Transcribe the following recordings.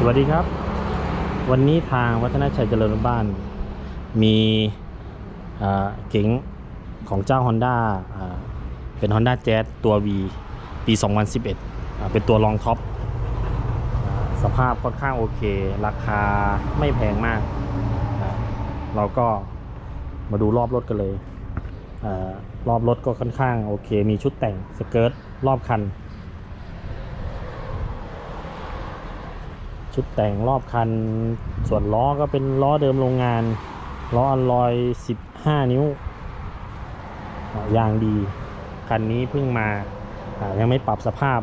สวัสดีครับ วันนี้ทางวัฒนชัยเจริญบ้าน มีเก๋งของเจ้า Honda อ่าเป็น Honda Jazz ตัว V ปี 2011อ่าเป็นตัวรองท็อปสภาพค่อนข้างโอเค ราคาไม่แพงมาก เราก็มาดูรอบรถกันเลยอรอบรถก็ค่อนข้างโอเค มีชุดแต่งสเกิร์ตรอบคัน ชุดแต่งรอบคัน ส่วนล้อก็เป็นล้อเดิมโรงงาน ล้ออัลลอย15 นิ้ว ยางดี คันนี้เพิ่งมา ยังไม่ปรับสภาพ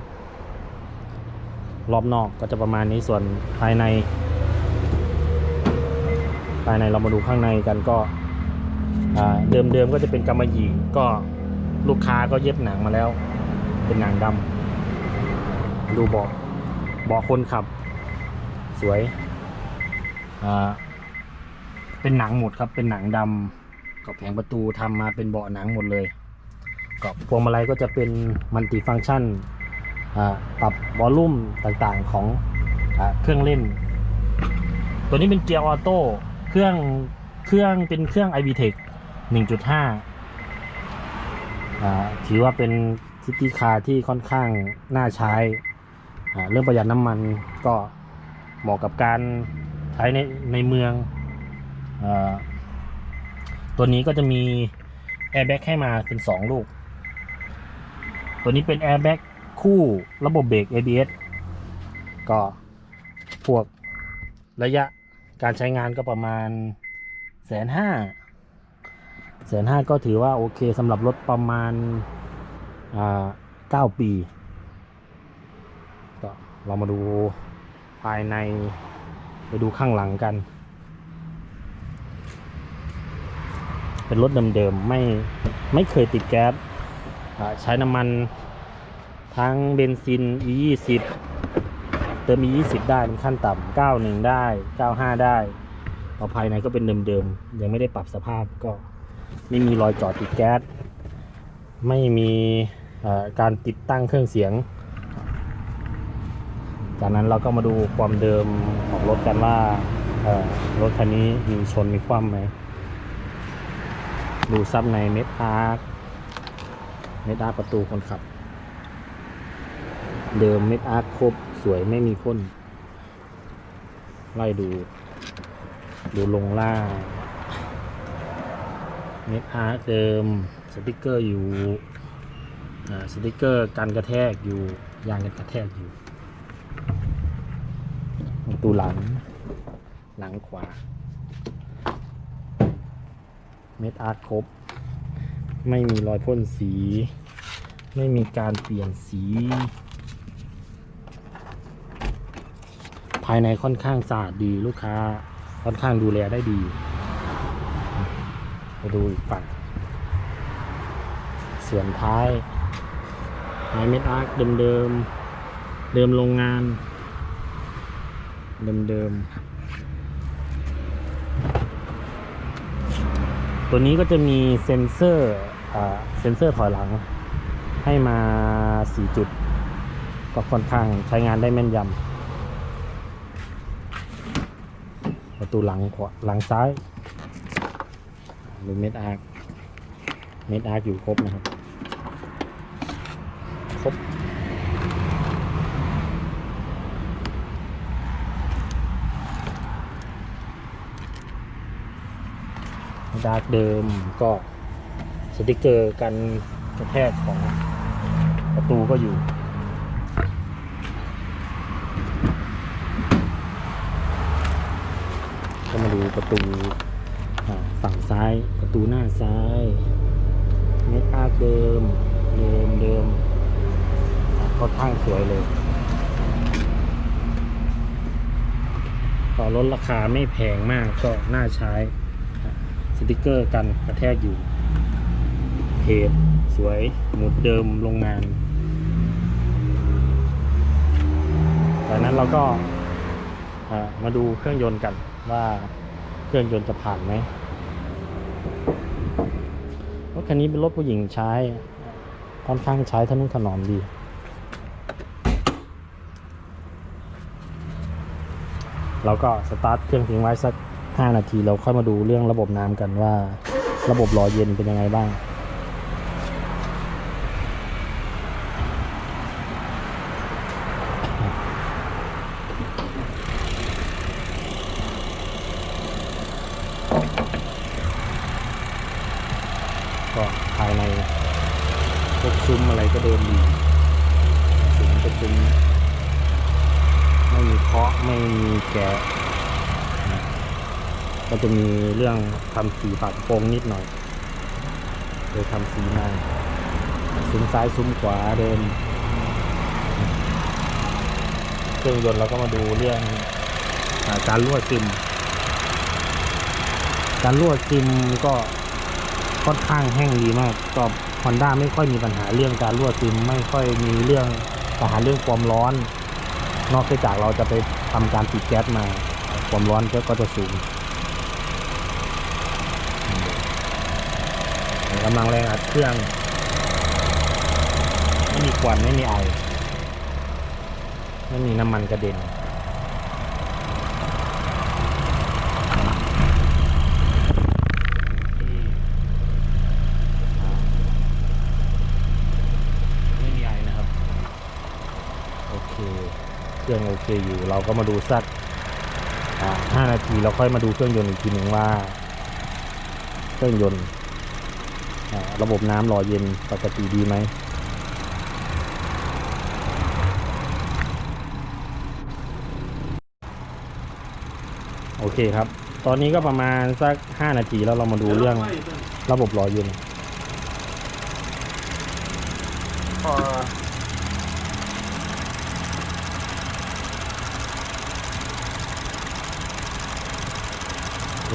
รอบนอกก็จะประมาณนี้ส่วนภายใน ภายในเรามาดูข้างในกันก็เดิมๆก็จะเป็นกำมะหยี่ก็ลูกค้าก็เย็บหนังมาแล้ว เป็นหนังดำดูเบาะเบาะคนขับ สวยอ่าเป็นหนังหมดครับ เป็นหนังดำกับแผงประตูทำมาเป็นเบาะหนังหมดเลยกับพวงมาลัยก็จะเป็นมัลติฟังก์ชันอ่าปรับบอลลุ่มต่างๆของอาเครื่องเล่น ตัวนี้เป็นเกียร์ออโต้เครื่องเครื่องเป็นเครื่อง iVTEC 1.5อ่าถือว่าเป็นซิตี้คาร์ที่ค่อนข้างน่าใช้อ่าเรื่องประหยัดน้ำมันก็ เหมาะกับการใช้ในในเมืองอตัวนี้ก็จะมีแอร์แบ็กให้มาเป็น 2 ลูก ตัวนี้เป็นแอร์แบ็กคู่ระบบเบรก ABS ก็พวกระยะการใช้งานก็ประมาณแสนห้าแสนห้าก็ถือว่าโอเคสำหรับรถประมาณเก้าปี ก็เรามาดูายในไปดูข้างหลังกัน เป็นรถเดิมๆไม่ไม่เคยติดแก๊สใช้น้ำมันทั้งเบนซิน E20 เติม E20 ได้เป็นขั้นต่ำ91 ได้ 95 ได้เอาภายในก็เป็นเดิมๆ ยังไม่ได้ปรับสภาพก็ไม่มีรอยจอดติดแก๊ส ไม่มีการติดตั้งเครื่องเสียง จากนั้นเราก็มาดูความเดิมของรถกันว่ารถคันนี้มีชนมีคว่ำไหม ดูซับในเม็ดอาร์คเม็ดอาร์ประตูคนขับ เดิมเม็ดอาร์คครบสวยไม่มีพ่นไล่ดู ดูลงล่าง เม็ดอาร์คเดิมสติกเกอร์อยู่สติกเกอร์กันกระแทกอยู่ยางกันกระแทกอยู่ ตูหลัง หลังขวา เม็ดอาร์ตครบ ไม่มีรอยพ่นสี ไม่มีการเปลี่ยนสี ภายในค่อนข้างสะอาดดีลูกค้าค่อนข้างดูแลได้ดีไปดูอีกฝั่งส่วนท้ายในเม็ดอาร์ตเดิมๆเดิมโรงงาน เดิมๆ ตัวนี้ก็จะมีเซ็นเซอร์เซ็นเซอร์ถอยหลัง ให้มา 4 จุด ก็ค่อนข้างใช้งานได้แม่นยำประตูหลังขวาหลังซ้ายดูเม็ดอาร์เม็ดอาร์อยู่ครบนะครับ ครบ ดาร์กเดิมก็สติกเกอร์กันกระแทกของประตูก็อยู่ก็มาดูประตูฝั่งซ้ายประตูหน้าซ้ายเมตาเดิมเดิมเดิมก็ข้างสวยเลยก็ลดราคาไม่แพงมากก็น่าใช้ สติกเกอร์กันกระแทกอยู่เพจสวยหมุดเดิมโรงงาน จากนั้นเราก็มาดูเครื่องยนต์กันว่าเครื่องยนต์จะผ่านไหมรถคันนี้เป็นรถผู้หญิงใช้ค่อนข้างใช้ทนุถนอมดีเราก็สตาร์ทเครื่องทิ้งไว้สัก 5 นาทีเราค่อยมาดูเรื่องระบบน้ำกันว่า ระบบหล่อเย็นเป็นยังไงบ้าง ก็ภายในพวกซุ้มอะไรก็เดินดีซุ้มประชุมไม่มีเคาะไม่มีแกะนะก็ จะมีเรื่องทำสีปากโปรงนิดหน่อยโดยทำสีมาซุ้มซ้ายซุ้มขวาเดินเครื่องยนต์เราก็มาดูเรื่องอาการรั่วซึม การรั่วซึมก็ค่อนข้างแห้งดีมากก็ฮอนด้าไม่ค่อยมีปัญหาเรื่องการรั่วซึมไม่ค่อยมีเรื่องปัญหาเรื่องความร้อน นอกจากเราจะไปทำการติดแก๊สมา ความร้อนก็จะสูง กำลังแรงอัดเครื่อง ไม่มีควันไม่มีไอไม่มีน้ำมันกระเด็นไม่มีไอนะครับโอเคเครื่องโอเคอยู่เราก็มาดูสักห้านาทีเราค่อยมาดูเครื่องยนต์อีกทีหนึ่งว่า เครื่องยนต์ ระบบน้ำหล่อเย็นปกติดีไหมโอเคครับ ตอนนี้ก็ประมาณสักห้านาทีแล้วเรามาดูเรื่องระบบหล่อเย็นพอ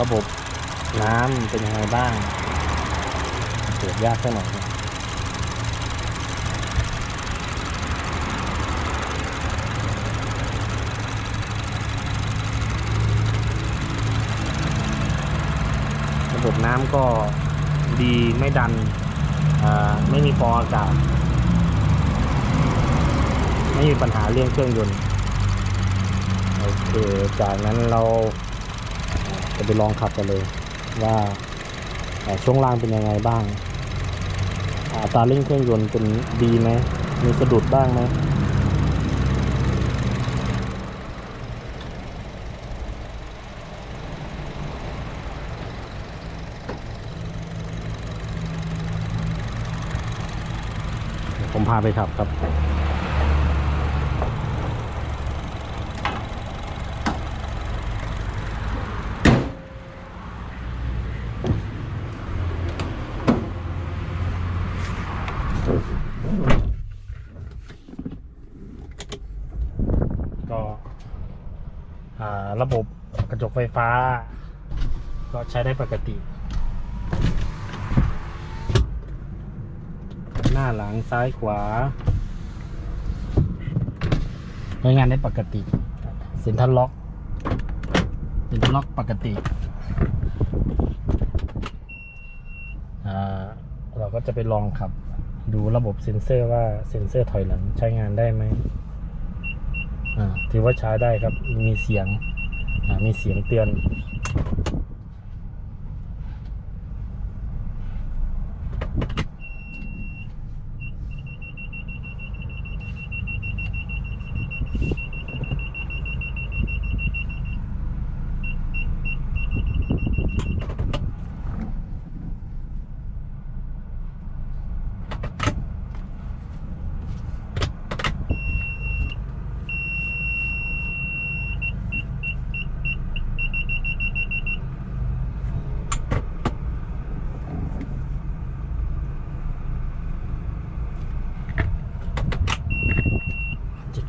ระบบน้ำเป็นยังไงบ้าง เปิดยากแค่ไหนระบบน้ำก็ดีไม่ดันไม่มีฟองอากาศไม่มีปัญหาเรื่องเครื่องยนต์โอเคจากนั้นเราจะไปลองขับกันเลยว่าช่วงล่างเป็นยังไงบ้าง ตราเร่งเครื่องยนต์เป็นดีไหม มีสะดุดบ้างไหมผมพาไปขับครับ ก็อ่า ระบบกระจกไฟฟ้า ก็ใช้ได้ปกติ หน้าหลังซ้ายขวาใช้งานได้ปกติ เซ็นทรัลล็อกเซ็นทรัลล็อกปกติอ่าเราก็จะไปลองขับ ดูระบบเซ็นเซอร์ว่าเซ็นเซอร์ถอยหลังใช้งานได้ไหมอ่าถือว่าใช้ได้ครับ มีเสียง มีเสียงเตือน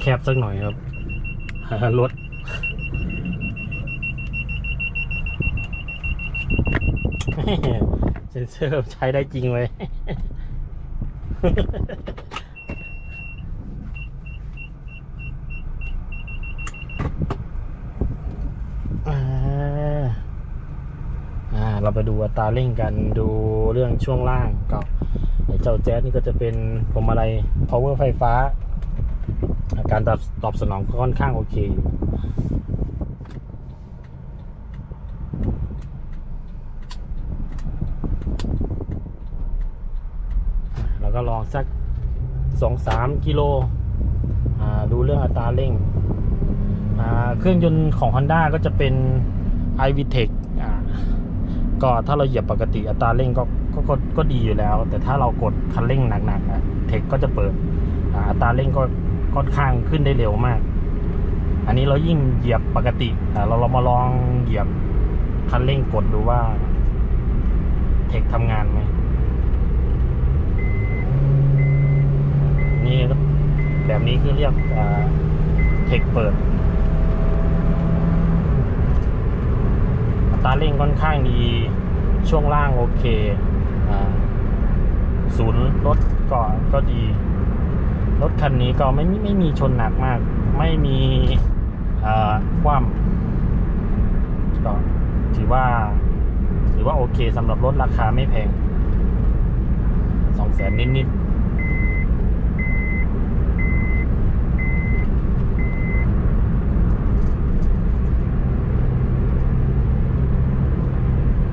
แคบสักหน่อยครับรถเซนเซอร์ใช้ได้จริงเลยอ่าอ่าเราไปดูอัตราเร่งกันดูเรื่องช่วงล่างก็ไอ้เจ้าแจ๊สนี่ก็จะเป็นผมอะไร power ไฟฟ้า อาการตอบตอบสนองค่อนข้างโอเคอยู่ก็ลองสัก 2-3 กิโลดูเรื่องอัตราเร่ง เครื่องยนต์ของ Honda ก็จะเป็น i v t e c ก็ถ้าเราเหยียบปกติอัตราเร่งก็กก็ก็ดีอยู่แล้ว แต่ถ้าเรากดคันเร่งหนักๆนะเทคก็จะเปิดอัตราเร่งก็ ค่อนข้างขึ้นได้เร็วมาก อันนี้เรายิ่งเหยียบปกติเราเรามาลองเหยียบคันเร่งกดดูว่า เทคทำงานไหมนี่แบบนี้คือเรียกเทคเปิดตาเร่งค่อนข้างดี ช่วงล่างโอเคอศูนย์รถก็ก็ดี รถคันนี้ก็ไม่ไม่ไม่มีชนหนักมาก ไม่มีคว่ำก็ถือว่า ถือว่าโอเคสำหรับรถราคาไม่แพงสองแสนนิดๆ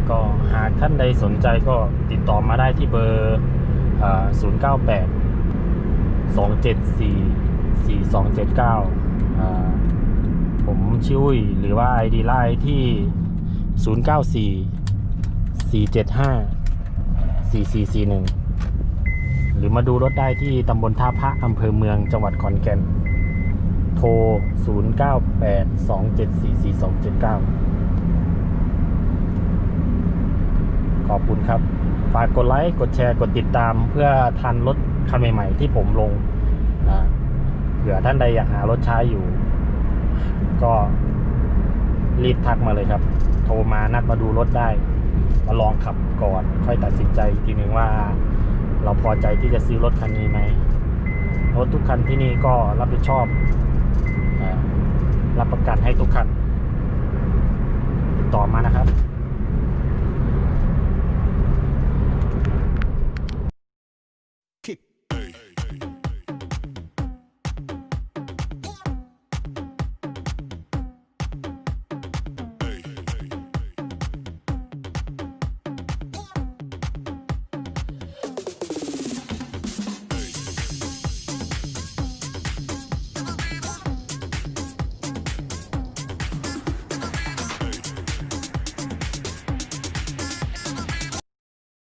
ก็หากท่านใดสนใจก็ติดต่อมาได้ที่เบอร์ 098 อ่า098 274 4279อ่าผมชิวุยหรือว่า ID ไลน์ที่ 094 475 4441 หรือมาดูรถได้ที่ตำบลท่าพระอำเภอเมืองจังหวัดขอนแก่น โทร 098 274 4279 ขอบคุณครับ ฝากกดไลค์ กดแชร์ กดติดตามเพื่อทันรถ คันใหม่ ๆ ที่ผมลงเผื่อท่านใดอยากหารถใช้อยู่ ก็รีบทักมาเลยครับ โทรมานัดมาดูรถได้ มาลองขับก่อน ค่อยตัดสินใจอีกทีนึงว่า เราพอใจที่จะซื้อรถคันนี้ไหมรถทุกคันที่นี่ก็รับผิดชอบรับประกันให้ทุกคันติดต่อมานะครับ